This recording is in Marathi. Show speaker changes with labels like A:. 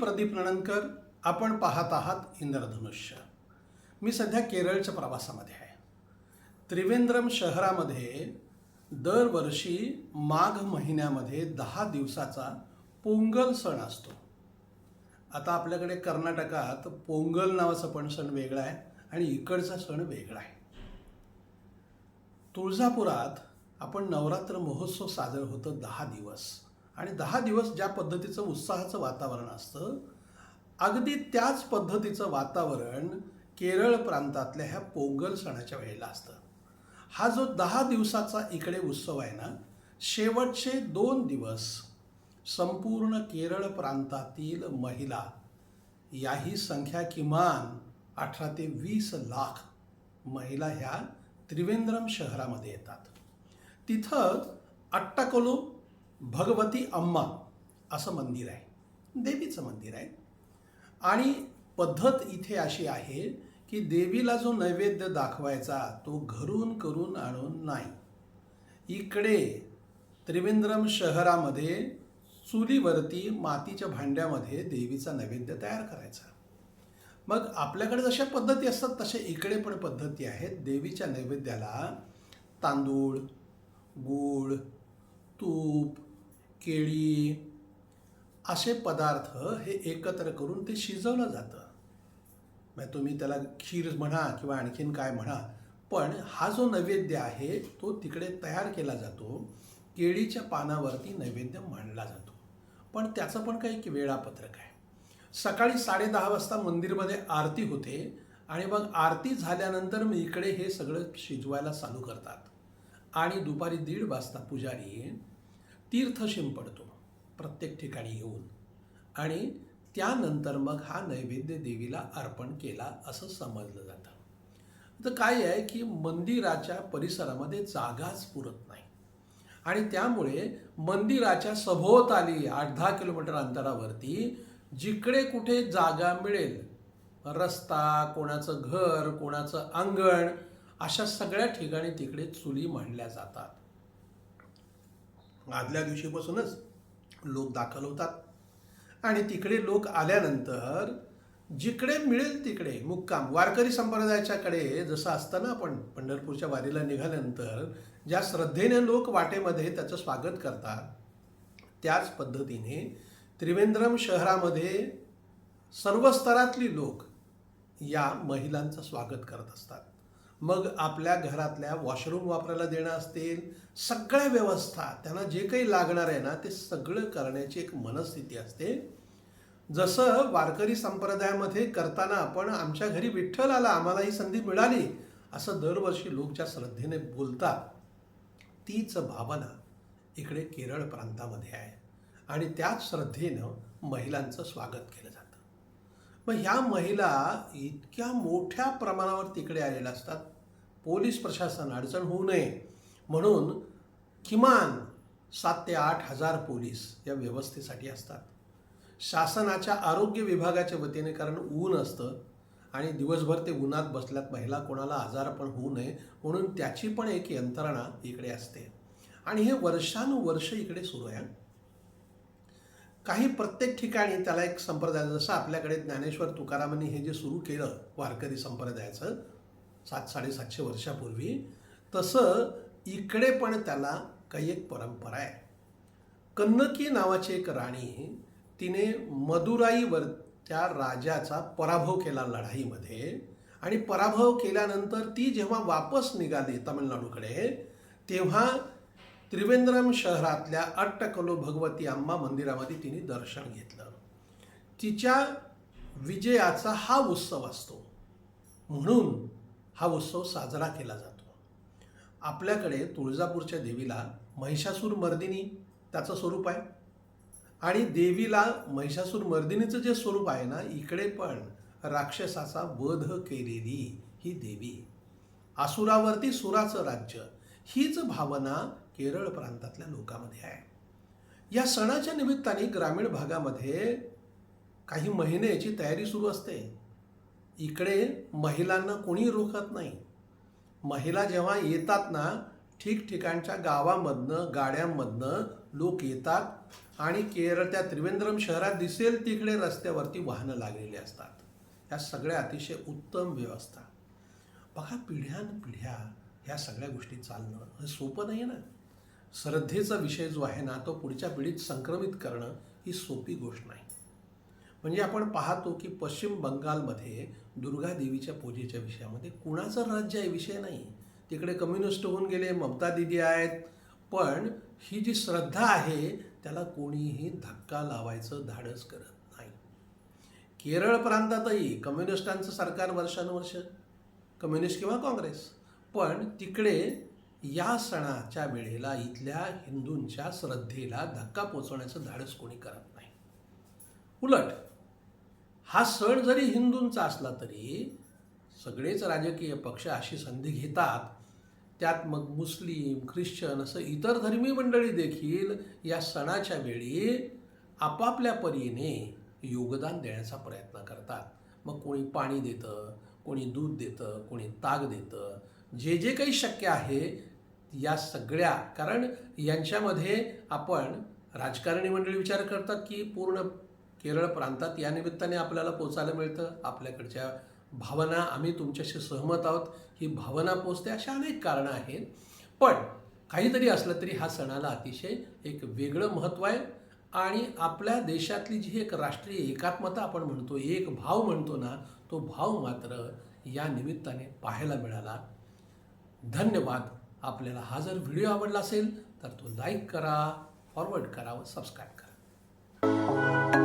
A: प्रदीप नणनकर आपण पाहत आहात इंद्रधनुष्य. मी सध्या केरळच्या प्रवासामध्ये आहे. त्रिवेंद्रम शहरामध्ये दरवर्षी माघ महिन्यामध्ये दहा दिवसाचा पोंगल सण असतो. आता आपल्याकडे कर्नाटकात पोंगल नावाचा पण सण वेगळा आहे आणि इकडचा सण वेगळा आहे. तुळजापुरात आपण नवरात्र महोत्सव साजरं होतं दहा दिवस. आणि दहा दिवस ज्या पद्धतीचं उत्साहाचं वातावरण असतं अगदी त्याच पद्धतीचं वातावरण केरळ प्रांतातल्या ह्या पोंगल सणाच्या वेळेला असतं. हा जो दहा दिवसाचा इकडे उत्सव आहे ना शेवटचे दोन दिवस संपूर्ण केरळ प्रांतातील महिला याही संख्या किमान अठरा ते वीस लाख महिला ह्या त्रिवेंद्रम शहरामध्ये येतात. तिथं अट्टाकोलो भगवती अम्मा असं मंदिर आहे. देवीचं मंदिर आहे. आणि पद्धत इथे अशी आहे की देवीला जो नैवेद्य दाखवायचा तो घरून करून आणून नाही. इकडे त्रिवेंद्रम शहरामध्ये चुलीवरती मातीच्या भांड्यामध्ये देवीचा नैवेद्य तयार करायचा. मग आपल्याकडे जशा पद्धती असतात तशा इकडे पण पद्धती आहेत. देवीच्या नैवेद्याला तांदूळ गूळ तूप केळी असे पदार्थ हे एकत्र करून ते शिजवलं जातं. मग तुम्ही त्याला खीर म्हणा किंवा आणखीन काय म्हणा पण हा जो नैवेद्य आहे तो तिकडे तयार केला जातो. केळीच्या पानावरती नैवेद्य मांडला जातो. पण त्याचं पण काही एक वेळापत्रक आहे. सकाळी साडेदहा वाजता मंदिरमध्ये आरती होते आणि मग आरती झाल्यानंतर मग इकडे हे सगळं शिजवायला चालू करतात. आणि दुपारी दीड वाजता पुजारी तीर्थ शिंपडतो प्रत्येक ठिकाणी येऊन. आणि त्यानंतर मग हा नैवेद्य देवीला अर्पण केला असं समजलं जातं. तर काय आहे की मंदिराच्या परिसरामध्ये जागाच पुरत नाही. आणि त्यामुळे मंदिराच्या सभोवताली आठ दहा किलोमीटर अंतरावरती जिकडे कुठे जागा मिळेल रस्ता कोणाचं घर कोणाचं अंगण अशा सगळ्या ठिकाणी तिकडे चुली मांडल्या जातात. आदल्या दिवशीपासूनच लोक दाखल होतात आणि तिकडे लोक आल्यानंतर जिकडे मिळेल तिकडे मुक्काम वारकरी संप्रदायाच्याकडे जसं असतं ना आपण पंढरपूरच्या वारीला निघाल्यानंतर ज्या श्रद्धेने लोक वाटेमध्ये त्याचं स्वागत करतात त्याच पद्धतीने त्रिवेंद्रम शहरामध्ये सर्व स्तरातली लोक या महिलांचं स्वागत करत असतात. मग आपल्या घरातल्या वॉशरूम वापरायला देणं असतील सगळ्या व्यवस्था त्यांना जे काही लागणार आहे ना ते सगळं करण्याची एक मनस्थिती असते. जसं वारकरी संप्रदायामध्ये करताना आपण आमच्या घरी विठ्ठल आला आम्हाला ही संधी मिळाली असं दरवर्षी लोक ज्या श्रद्धेने बोलतात तीच भावना इकडे केरळ प्रांतामध्ये आहे. आणि त्याच श्रद्धेनं महिलांचं स्वागत केलं जातं. मग ह्या महिला इतक्या मोठ्या प्रमाणावर तिकडे आलेल्या असतात पोलीस प्रशासन अडचण होऊ नये म्हणून किमान सात ते आठ हजार पोलीस या व्यवस्थेसाठी असतात. शासनाच्या आरोग्य विभागाच्या वतीने कारण ऊन असतं आणि दिवसभर ते उन्हात बसल्यात महिला कोणाला आजार पण होऊ नये म्हणून त्याची पण एक यंत्रणा इकडे असते. आणि हे वर्षानुवर्ष इकडे सुरू आहे. काही प्रत्येक ठिकाणी त्याला एक संप्रदाय जसं आपल्याकडे ज्ञानेश्वर तुकारामांनी हे जे सुरू केलं वारकरी संप्रदायाचं सात साडेसातशे वर्षापूर्वी तसं इकडे पण त्याला काही एक परंपरा आहे. कन्नकी नावाची एक राणी तिने मदुराईवर त्या राजाचा पराभव केला लढाईमध्ये आणि पराभव केल्यानंतर ती जेव्हा वापस निघाली तामिळनाडूकडे तेव्हा त्रिवेंद्रम शहरातल्या अट्टकलो भगवती अम्मा मंदिरामध्ये तिने दर्शन घेतलं. तिच्या विजयाचा हा उत्सव असतो. म्हणून हा उत्सव साजरा केला जातो. आपल्याकडे तुळजापूरच्या देवीला महिषासूर मर्दिनी त्याचं स्वरूप आहे. आणि देवीला महिषासूर मर्दिनीचं जे स्वरूप आहे ना इकडे पण राक्षसाचा वध केलेली ही देवी. आसुरावरती सुराचं राज्य हीच भावना केरळ प्रांतातल्या लोकांमध्ये आहे. या सणाच्या निमित्ताने ग्रामीण भागामध्ये काही महिन्याची तयारी सुरू असते. इकडे महिलांना कोणी रोखत नाही. महिला जेव्हा येतात ना ठिकठिकाणच्या गावामधनं गाड्यांमधनं लोक येतात आणि केरळ त्या त्रिवेंद्रम शहरात दिसेल तिकडे रस्त्यावरती वाहनं लागलेली असतात. ह्या सगळ्या अतिशय उत्तम व्यवस्था. बघा पिढ्यानपिढ्या ह्या सगळ्या गोष्टी चालणं हे सोपं नाही ना. श्रद्धेचा विषय जो आहे ना तो पुढच्या पिढीत संक्रमित करणं ही सोपी गोष्ट नाही. म्हणजे आपण पाहतो की पश्चिम बंगालमध्ये दुर्गा देवीच्या पूजेच्या विषयामध्ये कुणाचं राज्य आहे विषय नाही. तिकडे कम्युनिस्ट होऊन गेले ममता दिदी आहेत. पण ही जी श्रद्धा आहे त्याला कोणीही धक्का लावायचं धाडस करत नाही. केरळ प्रांतातही कम्युनिस्टांचं सरकार वर्षानुवर्ष कम्युनिस्ट किंवा काँग्रेस. पण तिकडे या सणाच्या वेळेला इथल्या हिंदूंच्या श्रद्धेला धक्का पोचवण्याचं धाडस कोणी करत नाही. उलट हा सण जरी हिंदूंचा असला तरी सगळेच राजकीय पक्ष अशी संधी घेतात. त्यात मग मुस्लिम ख्रिश्चन असं इतर धर्मीय मंडळी देखील या सणाच्या वेळी आपापल्या परीने योगदान देण्याचा प्रयत्न करतात. मग कोणी पाणी देतं कोणी दूध देतं कोणी ताग देतं. जे जे काही शक्य आहे या सगळ्या कारण यांच्यामध्ये आपण राजकारणी मंडळी विचार करतात की पूर्ण केरळ प्रांतात या निमित्ताने आपल्याला पोचायला मिळतं. आपल्याकडच्या भावना आम्ही तुमच्याशी सहमत आहोत. ही भावना पोचते अशा अनेक कारणं आहेत. पण काहीतरी असलं तरी हा सणाला अतिशय एक वेगळं महत्त्व आहे. आणि आपल्या देशातली जी एक राष्ट्रीय एकात्मता आपण म्हणतो एक भाव म्हणतो ना तो भाव मात्र या निमित्ताने पाहायला मिळाला. धन्यवाद. आपल्याला हा जर व्हिडिओ आवडला असेल तर तो लाईक करा फॉरवर्ड करा व सबस्क्राईब करा.